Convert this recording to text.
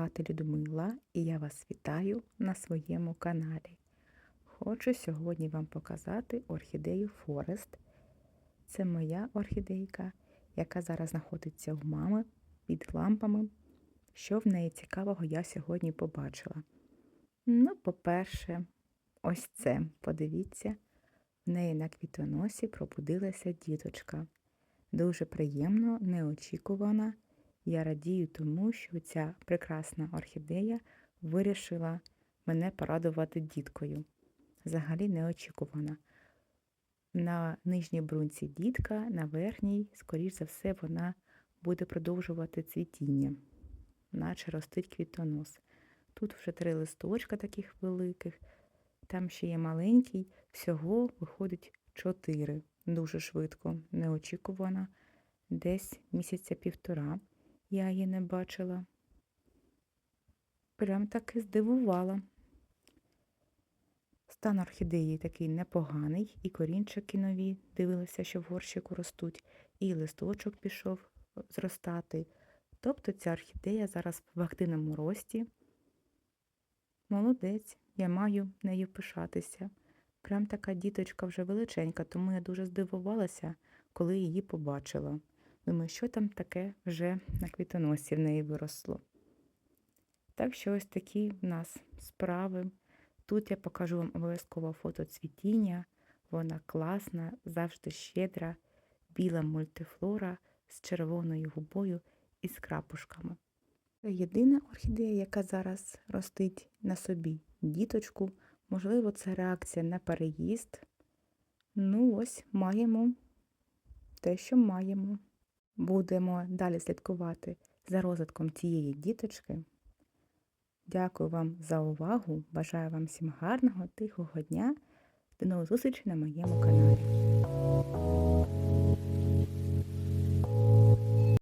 звати Людмила і я вас вітаю на своєму каналі. Хочу сьогодні вам показати орхідею Форест. Це моя орхідейка, яка зараз знаходиться в мами під лампами. Що в неї цікавого я сьогодні побачила. Ну, по-перше, ось це, подивіться, в неї на квітоносі пробудилася діточка. Дуже приємно, неочікувана. Я радію тому, що ця прекрасна орхідея вирішила мене порадувати діткою. Взагалі неочікувана. На нижній брунці дітка, на верхній, скоріш за все, вона буде продовжувати цвітіння, наче ростить квітонос. Тут вже три листочка таких великих, там ще є маленький, всього виходить чотири. Дуже швидко, неочікувано. Десь місяця півтора я її не бачила. Прям таки здивувала. Стан орхідеї такий непоганий, і корінчики нові, дивилася, що в горщику ростуть, і листочок пішов зростати. Тобто ця орхідея зараз в активному рості. Молодець, я маю нею пишатися. Прям така діточка вже величенька, тому я дуже здивувалася, коли її побачила. Думаю, що там таке вже на квітоносі в неї виросло. Так що ось такі в нас справи. Тут я покажу вам обов'язково фото цвітіння. Вона класна, завжди щедра, біла мультифлора з червоною губою і з крапушками. Це єдина орхідея, яка зараз ростить на собі діточку. Можливо, це реакція на переїзд. Ну, ось маємо те, що маємо. Будемо далі слідкувати за розвитком цієї діточки. Дякую вам за увагу. Бажаю вам всім гарного, тихого дня. До нових зустрічей на моєму каналі.